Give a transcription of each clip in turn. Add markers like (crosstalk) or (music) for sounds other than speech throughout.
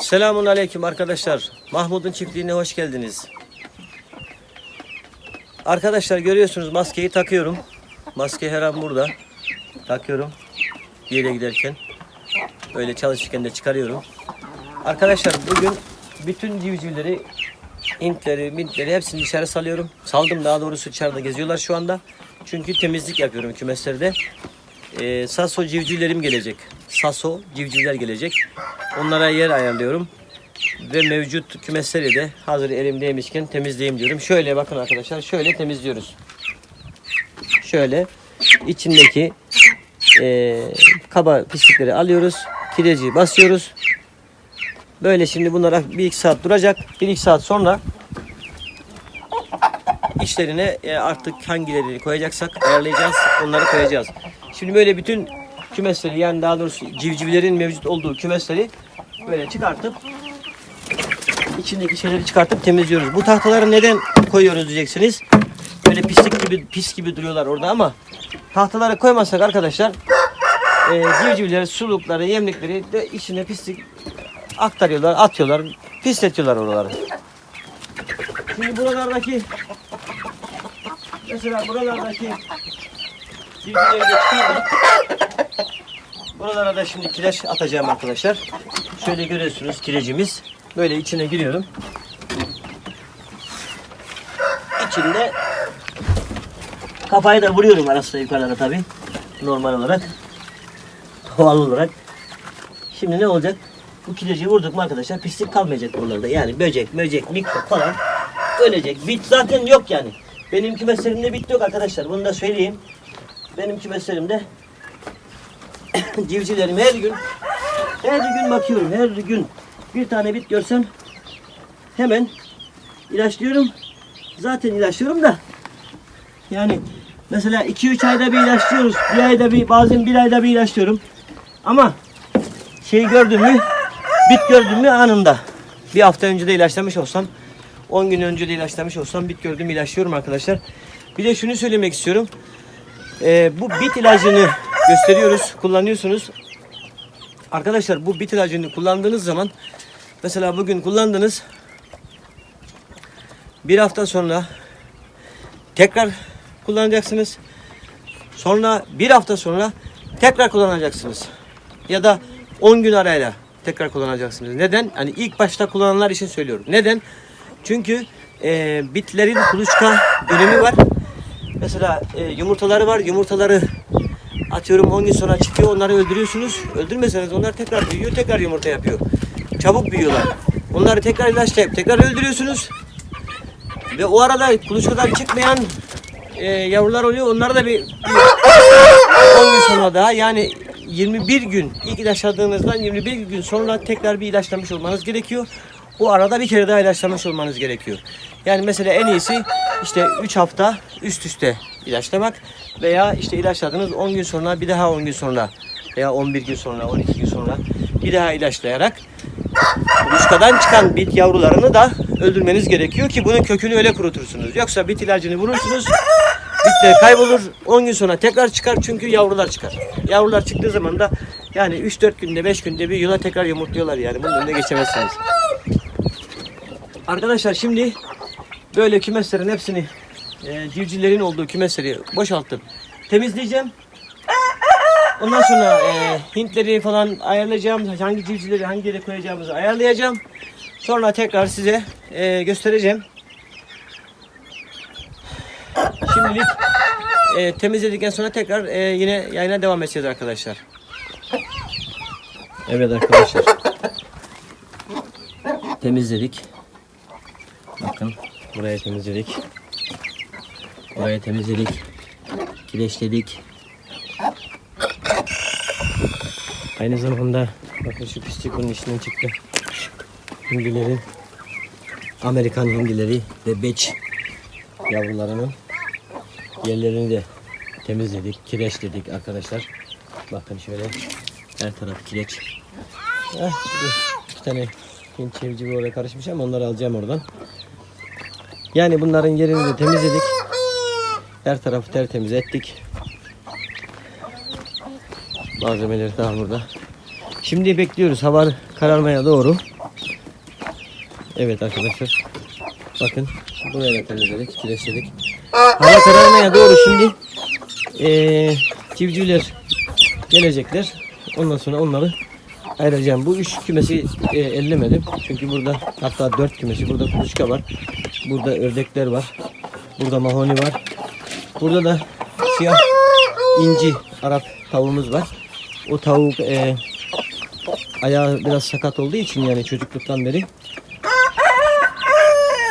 Selamun aleyküm arkadaşlar. Mahmut'un çiftliğine hoş geldiniz. Arkadaşlar görüyorsunuz maskeyi takıyorum. Maske her an burada. Takıyorum. Bir yere giderken. Böyle çalışırken de çıkarıyorum. Arkadaşlar bugün bütün civcivleri, intleri, mintleri hepsini dışarı salıyorum. Saldım daha doğrusu dışarıda geziyorlar şu anda. Çünkü temizlik yapıyorum kümeslerde. Ee, Saso civcivlerim gelecek. Saso civcivler gelecek. Onlara yer ayarlıyorum. Ve mevcut kümesleri de hazır elimdeymişken temizleyeyim diyorum. Şöyle bakın arkadaşlar şöyle temizliyoruz. Şöyle içindeki eee, kaba pislikleri alıyoruz. Kireci basıyoruz. Böyle şimdi bunlara bir iki saat duracak. Bir iki saat sonra işlerine e, artık hangilerini koyacaksak ayarlayacağız. Onları koyacağız. Şimdi böyle bütün kümesleri yani daha doğrusu civcivlerin mevcut olduğu kümesleri böyle çıkartıp içindeki şeyleri çıkartıp temizliyoruz. Bu tahtaları neden koyuyoruz diyeceksiniz. Böyle pislik gibi pis gibi duruyorlar orada ama tahtaları koymazsak arkadaşlar e, civcivleri, sulukları, yemlikleri de içine pislik aktarıyorlar, atıyorlar, pisletiyorlar oraları. Şimdi buralardaki mesela buralardaki de çıkardım. Buralara da şimdi kireç atacağım arkadaşlar. Şöyle görüyorsunuz kirecimiz. Böyle içine giriyorum. İçinde kafayı da vuruyorum arasında yukarıda tabi. Normal olarak. Doğal olarak. Şimdi ne olacak? Bu kireci vurduk mu arkadaşlar pislik kalmayacak buralarda. Yani böcek, möcek, mikrop falan ölecek. Bit zaten yok yani. Benim kümeslerimde bit yok arkadaşlar. Bunu da söyleyeyim. Benim kümeslerimde (coughs) civcivlerim her gün her gün bakıyorum her gün bir tane bit görsem hemen ilaçlıyorum. Zaten ilaçlıyorum da yani mesela 2-3 ayda bir ilaçlıyoruz. Bir ayda bir bazen bir ayda bir ilaçlıyorum. Ama şey gördüm mü bit gördüm mü anında. Bir hafta önce de ilaçlamış olsam 10 gün önce de ilaçlamış olsam bit gördüm ilaçlıyorum arkadaşlar. Bir de şunu söylemek istiyorum. Ee, bu bit ilacını gösteriyoruz, kullanıyorsunuz. Arkadaşlar bu bit ilacını kullandığınız zaman mesela bugün kullandınız. Bir hafta sonra tekrar kullanacaksınız. Sonra bir hafta sonra tekrar kullanacaksınız. Ya da 10 gün arayla tekrar kullanacaksınız. Neden? Hani ilk başta kullananlar için söylüyorum. Neden? Çünkü e, bitlerin kuluçka dönemi var. Mesela e, yumurtaları var. Yumurtaları atıyorum 10 gün sonra çıkıyor. Onları öldürüyorsunuz. Öldürmeseniz onlar tekrar büyüyor. Tekrar yumurta yapıyor. Çabuk büyüyorlar. Onları tekrar ilaçlayıp tekrar öldürüyorsunuz. Ve o arada kuluçkadan çıkmayan e, yavrular oluyor. Onları da bir, bir 10 gün sonra daha yani 21 gün ilk ilaçladığınızdan 21 gün sonra tekrar bir ilaçlamış olmanız gerekiyor. Bu arada bir kere daha ilaçlamış olmanız gerekiyor. Yani mesela en iyisi işte 3 hafta üst üste ilaçlamak veya işte ilaçladınız 10 gün sonra bir daha 10 gün sonra veya 11 gün sonra 12 gün sonra bir daha ilaçlayarak kuluçkadan çıkan bit yavrularını da öldürmeniz gerekiyor ki bunun kökünü öyle kurutursunuz. Yoksa bit ilacını vurursunuz bitler kaybolur 10 gün sonra tekrar çıkar çünkü yavrular çıkar. Yavrular çıktığı zaman da yani 3-4 günde 5 günde bir yıla tekrar yumurtluyorlar yani bunun önüne geçemezsiniz. Arkadaşlar şimdi böyle kümeslerin hepsini e, civcivlerin olduğu kümesleri boşaltıp temizleyeceğim. Ondan sonra e, Hintleri falan ayarlayacağım. Hangi civcivleri hangi yere koyacağımızı ayarlayacağım. Sonra tekrar size e, göstereceğim. Şimdilik e, temizledikten sonra tekrar e, yine yayına devam edeceğiz arkadaşlar. Evet arkadaşlar. Temizledik. Bakın buraya temizledik. Buraya temizledik. Kireçledik. Aynı zamanda bakın şu pislik bunun içinden çıktı. Hindilerin Amerikan hindileri ve beç yavrularının yerlerini de temizledik, kireçledik arkadaşlar. Bakın şöyle her taraf kireç. Eh, dur. iki tane Hint çevcivi oraya karışmış ama onları alacağım oradan. Yani bunların yerini de temizledik. Her tarafı tertemiz ettik. Malzemeleri daha burada. Şimdi bekliyoruz hava kararmaya doğru. Evet arkadaşlar. Bakın buraya da temizledik, kireçledik. Hava kararmaya doğru şimdi eee civcivler gelecekler. Ondan sonra onları ayıracağım. Bu üç kümesi e, ellemedim. Çünkü burada hatta dört kümesi. Burada kuluçka var. Burada ördekler var. Burada mahoni var. Burada da siyah inci Arap tavuğumuz var. O tavuk e, ayağı biraz sakat olduğu için yani çocukluktan beri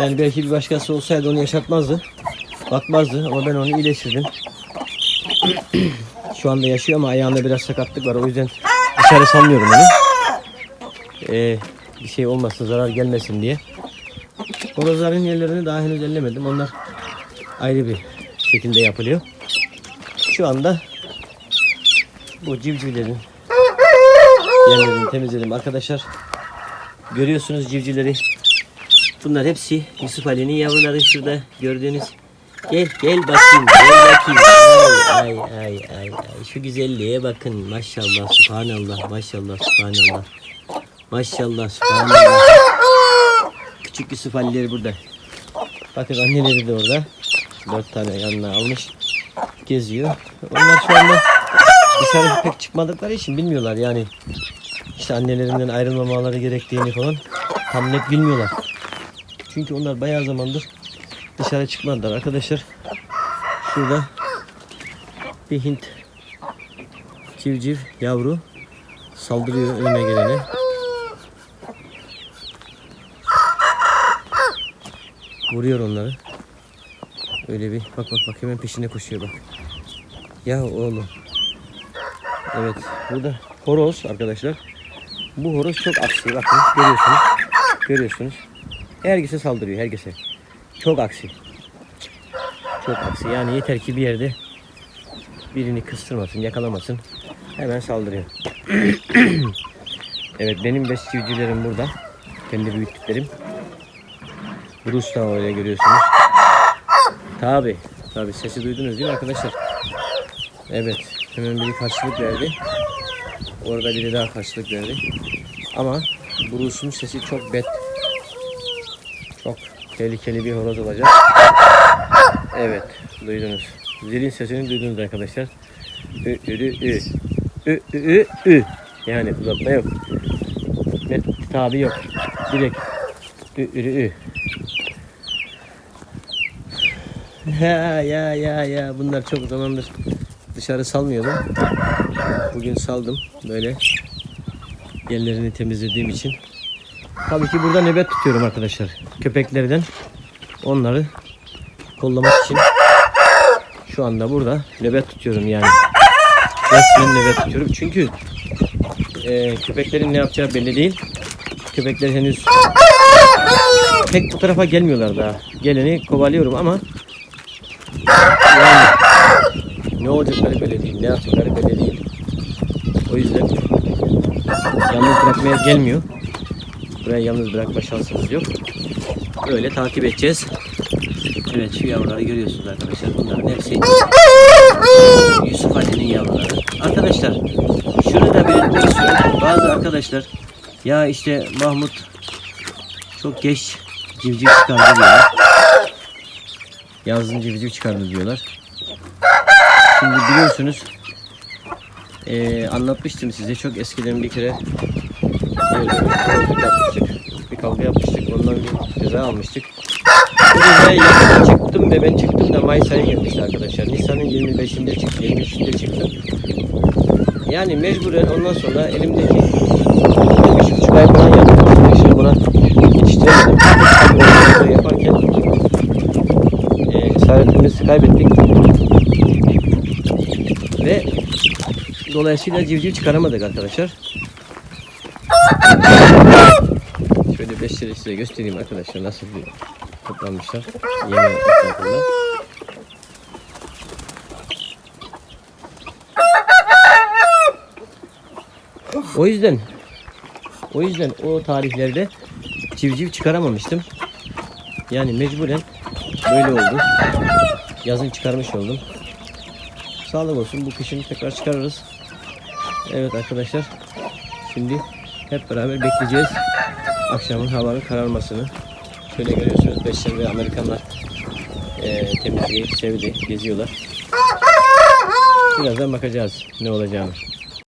yani belki bir başkası olsaydı onu yaşatmazdı. Bakmazdı ama ben onu iyileştirdim. Şu anda yaşıyor ama ayağında biraz sakatlık var. O yüzden dışarı salmıyorum onu. Ee, bir şey olmasın, zarar gelmesin diye. Horozların yerlerini daha henüz ellemedim. Onlar ayrı bir şekilde yapılıyor. Şu anda bu civcivlerin yerlerini temizledim arkadaşlar. Görüyorsunuz civcivleri. Bunlar hepsi Yusuf Ali'nin yavruları şurada gördüğünüz. Gel gel bakayım gel bakayım. Ay ay ay ay. Şu güzelliğe bakın. Maşallah subhanallah maşallah subhanallah. Maşallah subhanallah. Küçük Yusuf Ali'leri burada. Bakın anneleri de orada. Dört tane yanına almış. Geziyor. Onlar şu anda dışarı pek çıkmadıkları için bilmiyorlar yani. İşte annelerinden ayrılmamaları gerektiğini falan tam net bilmiyorlar. Çünkü onlar bayağı zamandır dışarı çıkmadılar arkadaşlar. Şurada bir Hint civciv yavru saldırıyor önüne gelene. Vuruyor onları. Öyle bir bak bak bak hemen peşine koşuyor bak. Ya oğlum. Evet burada horoz arkadaşlar. Bu horoz çok aksi bakın görüyorsunuz. Görüyorsunuz. Herkese saldırıyor herkese. Çok aksi. Çok aksi. Yani yeter ki bir yerde birini kıstırmasın, yakalamasın. Hemen saldırıyor. (clears throat) evet benim besçivcilerim burada. Kendi büyüttüklerim. Rus da öyle görüyorsunuz. Tabi. Tabi sesi duydunuz değil mi arkadaşlar? Evet. Hemen biri karşılık verdi. Orada biri daha karşılık verdi. Ama Bruce'un sesi çok bet. Çok tehlikeli bir horoz olacak. Evet. Duydunuz. Zilin sesini duydunuz arkadaşlar. Ü, ü, ü, ü. Ü, ü, ü, ü. Yani uzatma yok. Net tabi yok. Direkt. Ü, ü, ü. Ya ya ya bunlar çok zamandır dışarı salmıyordum. Bugün saldım böyle yerlerini temizlediğim için. Tabii ki burada nöbet tutuyorum arkadaşlar. Köpeklerden onları kollamak için şu anda burada nöbet tutuyorum yani. Resmen nöbet tutuyorum. Çünkü e, köpeklerin ne yapacağı belli değil. Köpekler henüz pek bu tarafa gelmiyorlar daha. Geleni kovalıyorum ama yani ne olacakları belli değil, ne yapacakları belli değil. O yüzden yalnız bırakmaya gelmiyor. Buraya yalnız bırakma şansımız yok. Öyle takip edeceğiz. Evet şu yavruları görüyorsunuz arkadaşlar. Bunların hepsi Yusuf Ali'nin yavruları. Arkadaşlar şunu da belirtmek istiyorum. Bazı arkadaşlar ya işte Mahmut çok geç civciv çıkardı diyorlar. Yazın civciv çıkardı diyorlar. Şimdi biliyorsunuz eee, anlatmıştım size çok eskiden bir kere böyle bir yapmıştık. Bir kavga yapmıştık. Ondan bir ceza almıştık. Bu cezaya yakın çıktım ve ben çıktım da Mayıs ayı gelmişti arkadaşlar. Nisan'ın 25'inde çıktım, 23'ünde çıktım. Yani mecburen ondan sonra elimdeki bir üç buçuk ay falan yaptım arkadaşlar. Buna yetiştiremedim. Tabii o yaparken cesaretimizi kaybettik. Ve dolayısıyla civciv çıkaramadık arkadaşlar. Şöyle beşleri size göstereyim arkadaşlar nasıl bir toplanmışlar. Yeni etrafında. O yüzden o yüzden o tarihlerde civciv çıkaramamıştım. Yani mecburen böyle oldu. Yazın çıkarmış oldum. Sağlık olsun bu kışın tekrar çıkarırız. Evet arkadaşlar. Şimdi hep beraber bekleyeceğiz akşamın havanın kararmasını. Şöyle görüyorsunuz Beşler ve Amerikanlar eee temizliği sevdi, geziyorlar. Birazdan bakacağız ne olacağını.